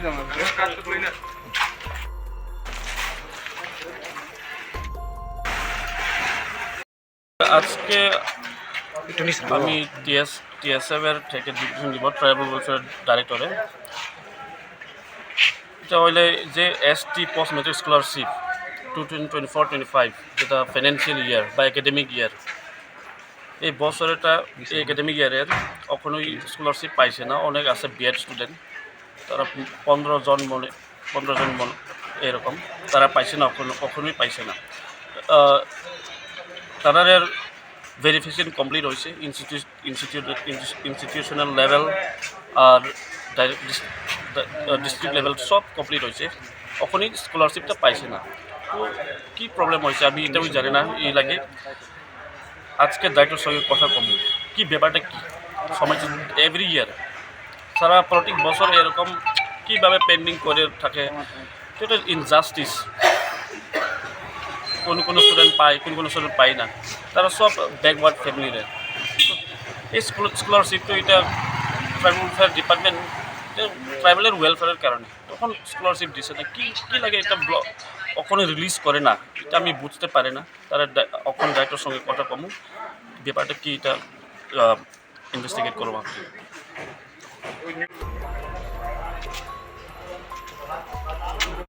আজকে আমি T S, TSF এর থেকে ডিভিশন দিব, ট্রাইবাল ওয়েলফেয়ার ডাইরেক্টরে। এটা হইলে যে S T post matric scholarship two twenty four twenty five যেটা ফাইন্যান্সিয়াল ইয়ার বা একাডেমিক ইয়ার এই বছরটা এই একাডেমিক ইয়ারের কখনোই স্কলারশিপ পাইছে না। অনেক আছে বিএড স্টুডেন্ট তারা পনেরো জন মনে পনেরো জন মনে এরকম। তারা পাইছে না, কখনো, কখনোই পাইছে না। তাদের ভেরিফিকেশন কমপ্লিট হয়েছে ইনস্টিটিউট ইনস্টিটিউট ইনস্টিটিউশনাল লেভেল আর ডিস্ট্রিক্ট লেভেল সব কমপ্লিট হয়েছে তখনই স্কলারশিপটা পাইছে না। তো কী প্রবলেম হয়েছে আমি এটাও জানি না এই লাগে। আজকে দায়িত্বের সঙ্গে কথা কম। কি ব্যাপারটা কি? সমাজ এভরি ইয়ার সারা প্রত্যেক বছর এরকম কীভাবে পেন্ডিং করে থাকে এটা ইনজাস্টিস কোনো কোনো স্টুডেন্ট পায়, কোনো কোনো স্টুডেন্ট পায় না। তারা সব ব্যাকওয়ার্ড ফ্যামিলির এই স্কুল স্কলারশিপ তো এটা ট্রাইবাল ওয়েলফেয়ার ডিপার্টমেন্ট ট্রাইবেলের ওয়েলফেয়ারের কারণে। তখন স্কলারশিপ দিছে না। কি কি লাগে এটা ব্লক কখনো রিলিজ করে না। এটা আমি বুঝতে পারি না। তারা অখন ডাইরেক্টর সঙ্গে কথা কমু ব্যাপারটা কি এটা ইনভেস্টিগেট করব। 이거